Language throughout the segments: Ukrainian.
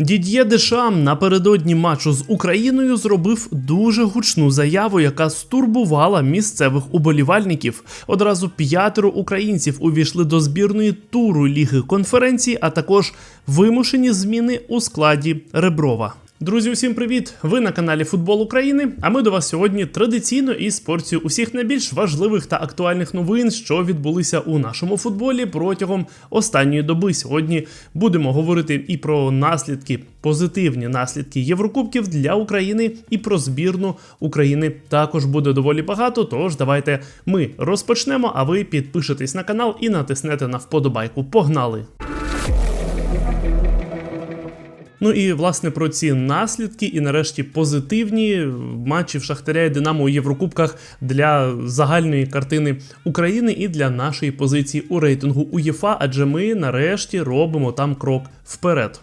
Дід'є Дешам напередодні матчу з Україною зробив дуже гучну заяву, яка стурбувала місцевих уболівальників. Одразу п'ятеро українців увійшли до збірної туру Ліги конференції, а також вимушені зміни у складі Реброва. Друзі, усім привіт! Ви на каналі Футбол України. А ми до вас сьогодні традиційно із порцією усіх найбільш важливих та актуальних новин, що відбулися у нашому футболі протягом останньої доби. Сьогодні будемо говорити і про наслідки, позитивні наслідки Єврокубків для України, і про збірну України також буде доволі багато. Тож давайте ми розпочнемо. А ви підпишетесь на канал і натиснете на вподобайку. Погнали! Ну і власне про ці наслідки, і нарешті позитивні матчів Шахтаря і Динамо у Єврокубках для загальної картини України і для нашої позиції у рейтингу УЄФА, адже ми нарешті робимо там крок вперед,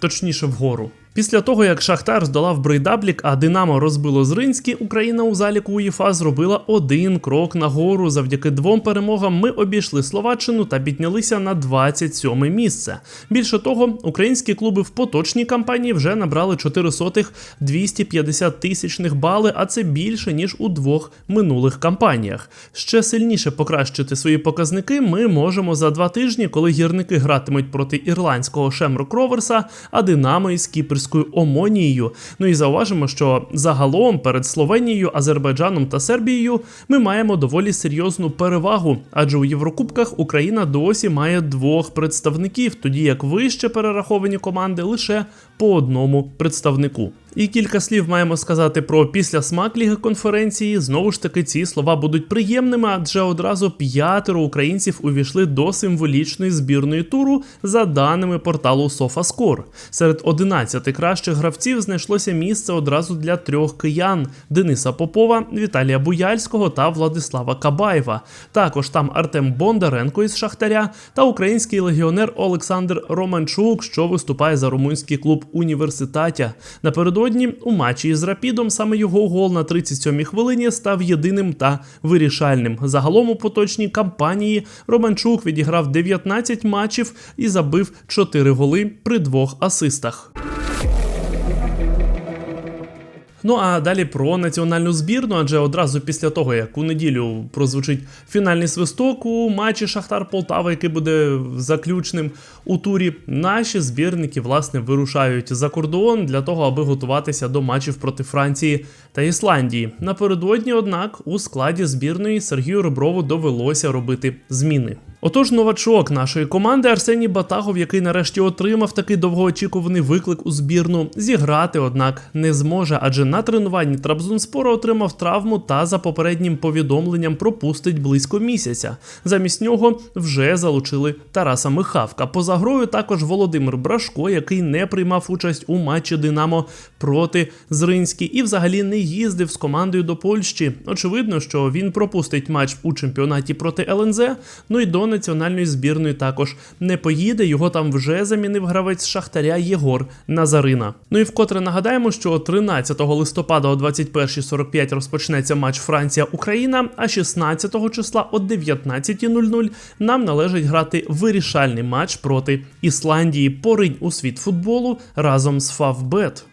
точніше вгору. Після того, як Шахтар здолав Брейдаблік, а Динамо розбило Зринський, Україна у заліку УЄФА зробила один крок нагору. Завдяки двом перемогам ми обійшли Словаччину та піднялися на 27 місце. Більше того, українські клуби в поточній кампанії вже набрали 4 сотих 250 тисячних бали, а це більше ніж у двох минулих кампаніях. Ще сильніше покращити свої показники ми можемо за два тижні, коли гірники гратимуть проти ірландського Шемрок Роверса, а Динамо із кіпрською Омонією. Ну і зауважимо, що загалом перед Словенією, Азербайджаном та Сербією ми маємо доволі серйозну перевагу, адже у Єврокубках Україна досі має двох представників, тоді як вище перераховані команди лише по одному представнику. І кілька слів маємо сказати про післясмак Ліги конференції. Знову ж таки, ці слова будуть приємними, адже одразу п'ятеро українців увійшли до символічної збірної туру за даними порталу SofaScore. Серед 11 кращих гравців знайшлося місце одразу для трьох киян: Дениса Попова, Віталія Буяльського та Владислава Кабаєва. Також там Артем Бондаренко із Шахтаря та український легіонер Олександр Романчук, що виступає за румунський клуб Університатя. Напередодні у матчі із Рапідом саме його гол на 37-й хвилині став єдиним та вирішальним. Загалом у поточній кампанії Романчук відіграв 19 матчів і забив 4 голи при двох асистах. Ну а далі про національну збірну, адже одразу після того, як у неділю прозвучить фінальний свисток у матчі Шахтар Полтава, який буде заключним у турі, наші збірники власне вирушають за кордон для того, аби готуватися до матчів проти Франції та Ісландії. Напередодні, однак, у складі збірної Сергію Реброву довелося робити зміни. Отож, новачок нашої команди Арсеній Батагов, який нарешті отримав такий довгоочікуваний виклик у збірну, зіграти, однак, не зможе, адже на тренуванні Трабзонспора отримав травму та за попереднім повідомленням пропустить близько місяця. Замість нього вже залучили Тараса Михавка. Поза грою також Володимир Брашко, який не приймав участь у матчі Динамо проти Зринський і взагалі не їздив з командою до Польщі. Очевидно, що він пропустить матч у чемпіонаті проти ЛНЗ. Ну і до національної збірної також не поїде. Його там вже замінив гравець Шахтаря Єгор Назарина. Ну і вкотре нагадаємо, що 13 листопада о 21.45 розпочнеться матч Франція-Україна, а 16 числа о 19.00 нам належить грати вирішальний матч проти Ісландії. Поринь у світ футболу разом з Фавбет.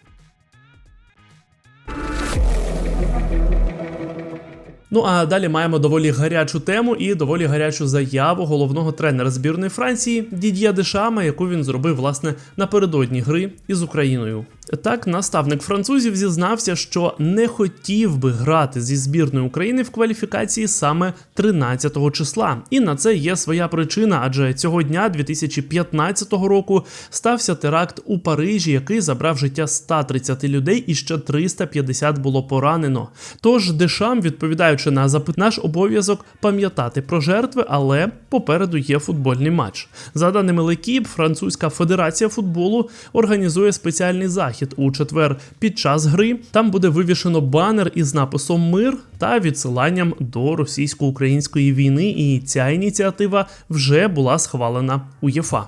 Ну а далі маємо доволі гарячу тему і доволі гарячу заяву головного тренера збірної Франції Дід'є Дешама, яку він зробив власне напередодні гри із Україною. Так, наставник французів зізнався, що не хотів би грати зі збірною України в кваліфікації саме 13-го числа. І на це є своя причина, адже цього дня, 2015 року, стався теракт у Парижі, який забрав життя 130 людей, і ще 350 було поранено. Тож Дешам, відповідаючи на запит, наш обов'язок пам'ятати про жертви, але попереду є футбольний матч. За даними Лекіп, Французька Федерація футболу організує спеціальний захід захід у четвер під час гри. Там буде вивішено банер із написом Мир та відсиланням до російсько-української війни. І ця ініціатива вже була схвалена УЄФА.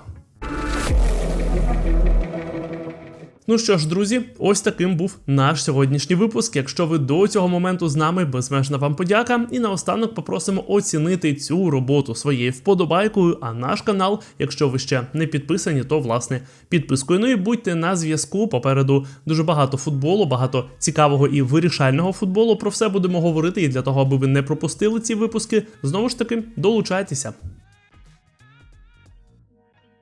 Ну що ж, друзі, ось таким був наш сьогоднішній випуск. Якщо ви до цього моменту з нами, безмежна вам подяка. І наостанок попросимо оцінити цю роботу своєю вподобайкою. А наш канал, якщо ви ще не підписані, то власне підпискою. Ну і будьте на зв'язку. Попереду дуже багато футболу, багато цікавого і вирішального футболу. Про все будемо говорити. І для того, аби ви не пропустили ці випуски, знову ж таки долучайтеся.